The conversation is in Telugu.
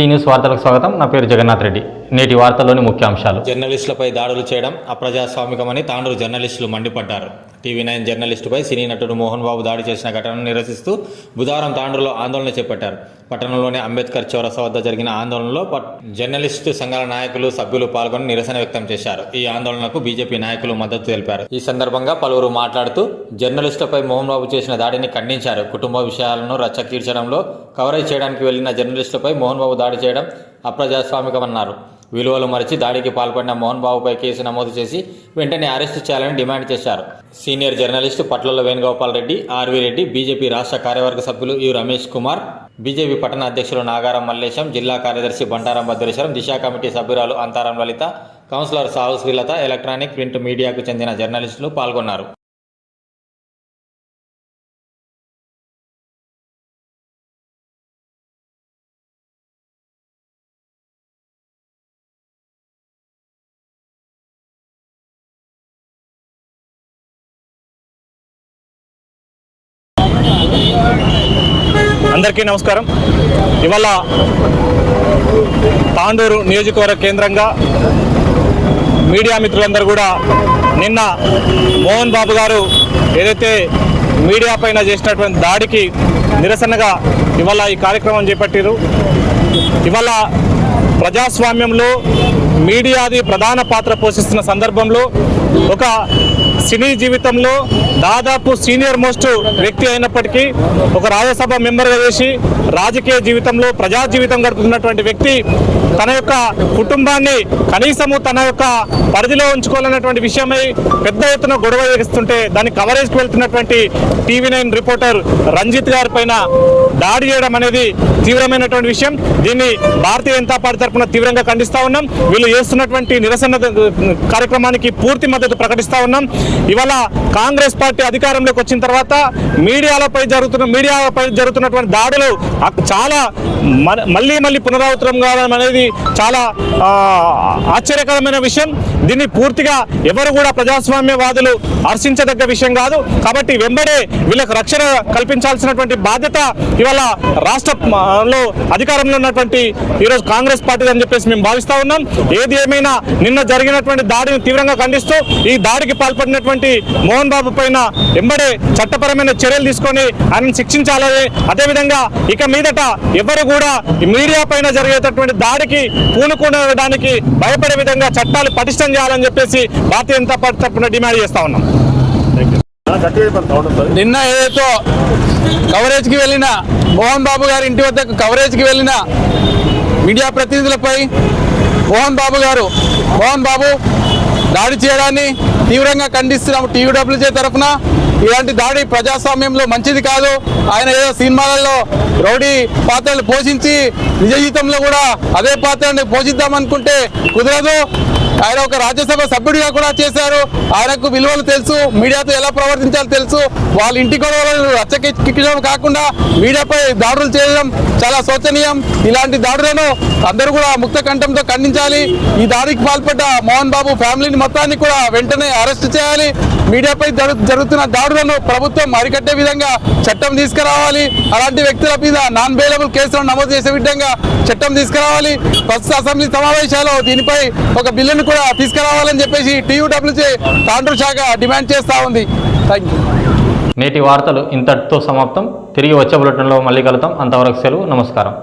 సీ న్యూస్ వార్తలకు స్వాగతం. నా పేరు జగన్నాథ్ రెడ్డి. నేటి వార్తల్లోని ముఖ్యాంశాలు. జర్నలిస్టులపై దాడులు చేయడం అప్రజాస్వామికమని తాండూరు జర్నలిస్టులు మండిపడ్డారు. టీవీ నైన్ జర్నలిస్టుపై సినీ నటుడు మోహన్ బాబు దాడి చేసిన ఘటనను నిరసిస్తూ బుధవారం తాండ్రులో ఆందోళన చేపట్టారు. పట్టణంలోని అంబేద్కర్ చౌరస వద్ద జరిగిన ఆందోళనలో జర్నలిస్టు సంఘాల నాయకులు సభ్యులు పాల్గొని నిరసన వ్యక్తం చేశారు. ఈ ఆందోళనకు బీజేపీ నాయకులు మద్దతు తెలిపారు. ఈ సందర్భంగా పలువురు మాట్లాడుతూ జర్నలిస్టులపై మోహన్ బాబు చేసిన దాడిని ఖండించారు. కుటుంబ విషయాలను రచ్చకీర్చడంలో కవరేజ్ చేయడానికి వెళ్ళిన జర్నలిస్టులపై మోహన్ బాబు దాడి చేయడం అప్రజాస్వామికమన్నారు. విలువలు మరచి దాడికి పాల్పడిన మోహన్ బాబుపై కేసు నమోదు చేసి వెంటనే అరెస్టు చేయాలని డిమాండ్ చేశారు. Senior journalist Patlala Venugopal Reddy RV Reddy BJP రాష్ట్ర కార్యవర్గ సభ్యులు యు రమేష్ కుమార్ బీజేపీ పట్టణ అధ్యక్షులు నాగారం మల్లేశం జిల్లా కార్యదర్శి బంటారం భద్రేశ్వరం దిశా కమిటీ సభ్యురాలు Antharam Lalitha councillor Sahu Srilatha electronic print మీడియాకు చెందిన జర్నలిస్టులు పాల్గొన్నారు. అందరికీ నమస్కారం. ఇవాళ తాండూరు నియోజకవర్గ కేంద్రంగా మీడియా మిత్రులందరూ కూడా నిన్న మోహన్ బాబు గారు ఏదైతే మీడియా పైన చేసినటువంటి దాడికి నిరసనగా ఇవాళ ఈ కార్యక్రమం చేపట్టారు ఇవాళ ప్రజాస్వామ్యంలో మీడియాది ప్రధాన పాత్ర పోషిస్తున్న సందర్భంలో ఒక సినీ జీవితంలో దాదాపు సీనియర్ మోస్ట్ వ్యక్తి అయినప్పటికీ ఒక రాజ్యసభ మెంబర్గా చేసి రాజకీయ జీవితంలో ప్రజా జీవితం గడుపుతున్నటువంటి వ్యక్తి తన యొక్క కుటుంబాన్ని కనీసము తన యొక్క పరిధిలో ఉంచుకోవాలన్నటువంటి విషయమై పెద్ద ఎత్తున గొడవ చేస్తుంటే దాని కవరేజ్కి వెళ్తున్నటువంటి టీవీ నైన్ రిపోర్టర్ రంజిత్ గారి పైన దాడి చేయడం అనేది తీవ్రమైనటువంటి విషయం. దీన్ని భారతీయ జనతా పార్టీ తరఫున తీవ్రంగా ఖండిస్తూ ఉన్నాం. వీళ్ళు చేస్తున్నటువంటి నిరసన కార్యక్రమానికి పూర్తి మద్దతు ప్రకటిస్తా ఉన్నాం. ఇవాళ కాంగ్రెస్ పార్టీ అధికారంలోకి వచ్చిన తర్వాత మీడియాలపై జరుగుతున్న మీడియాపై జరుగుతున్నటువంటి దాడులు చాలా మ- మళ్ళీ మళ్ళీ పునరావృతం కావడం అనేది చాలా ఆశ్చర్యకరమైన విషయం. దీన్ని పూర్తిగా ఎవరు కూడా ప్రజాస్వామ్యవాదులు హర్షించదగ్గ విషయం కాదు. కాబట్టి వెంబడే వీళ్ళకు రక్షణ కల్పించాల్సినటువంటి బాధ్యత ఇవాళ రాష్ట్రంలో అధికారంలో ఉన్నటువంటి ఈరోజు కాంగ్రెస్ పార్టీ అని చెప్పేసి మేము భావిస్తా ఉన్నాం. ఏది ఏమైనా నిన్న జరిగినటువంటి దాడిని తీవ్రంగా ఖండిస్తూ ఈ దాడికి పాల్పడినటువంటి మోహన్ బాబు పైన వెంబడే చట్టపరమైన చర్యలు తీసుకొని ఆయన శిక్షించాలని అదేవిధంగా ఇక మీదట ఎవరు కూడా ఈ మీడియా పైన జరిగేటటువంటి దాడికి పూనుకోవడానికి భయపడే విధంగా చట్టాలు పటిష్టం చేయాలని చెప్పేసి భారతీయ జనతా పార్టీ తరఫున డిమాండ్ చేస్తా ఉన్నాం. నిన్న ఏదైతే కవరేజ్కి వెళ్ళిన మోహన్ బాబు గారి ఇంటి వద్దకు కవరేజ్కి వెళ్ళిన మీడియా ప్రతినిధులపై మోహన్ బాబు గారు మోహన్ బాబు దాడి చేయడాన్ని తీవ్రంగా ఖండిస్తున్నాము టీయూడబ్ల్యూజే తరఫున. ఇలాంటి దాడి ప్రజాస్వామ్యంలో మంచిది కాదు. ఆయన ఏదో సినిమాలలో రౌడీ పాత్రలు పోషించి నిజ జీవితంలో కూడా అదే పాత్రని పోషిద్దామనుకుంటే కుదరదు. ఆయన ఒక రాజ్యసభ సభ్యుడిగా కూడా చేశారు. ఆయనకు విలువలు తెలుసు మీడియాతో ఎలా ప్రవర్తించాలో తెలుసు. వాళ్ళ ఇంటి గొడవలను రచ్చకెక్కించడం కాకుండా మీడియాపై దాడులు చేయడం చాలా శోచనీయం. ఇలాంటి దాడులను అందరూ కూడా ముక్త కంఠంతో ఖండించాలి. ఈ దాడికి పాల్పడ్డ మోహన్ బాబు ఫ్యామిలీని మొత్తాన్ని కూడా వెంటనే అరెస్ట్ చేయాలి. మీడియాపై జరుగుతున్న దాడులను ప్రభుత్వం అరికట్టే విధంగా చట్టం తీసుకురావాలి. అలాంటి వ్యక్తుల మీద నాన్ బెయిలబుల్ కేసులను నమోదు చేసే విధంగా చట్టం తీసుకురావాలి. ప్రస్తుత అసెంబ్లీ సమావేశాల్లో దీనిపై ఒక బిల్లును కూడా తీసుకురావాలని చెప్పేసి టీయూడబ్ల్యూసీ తాండ్రు శాఖ డిమాండ్ చేస్తా ఉంది. థ్యాంక్ నేటి వార్తలు ఇంతటితో సమాప్తం. తిరిగి వచ్చే బులెటిన్లో మళ్ళీ కలుద్దాం. అంతవరకు సెలవు. నమస్కారం.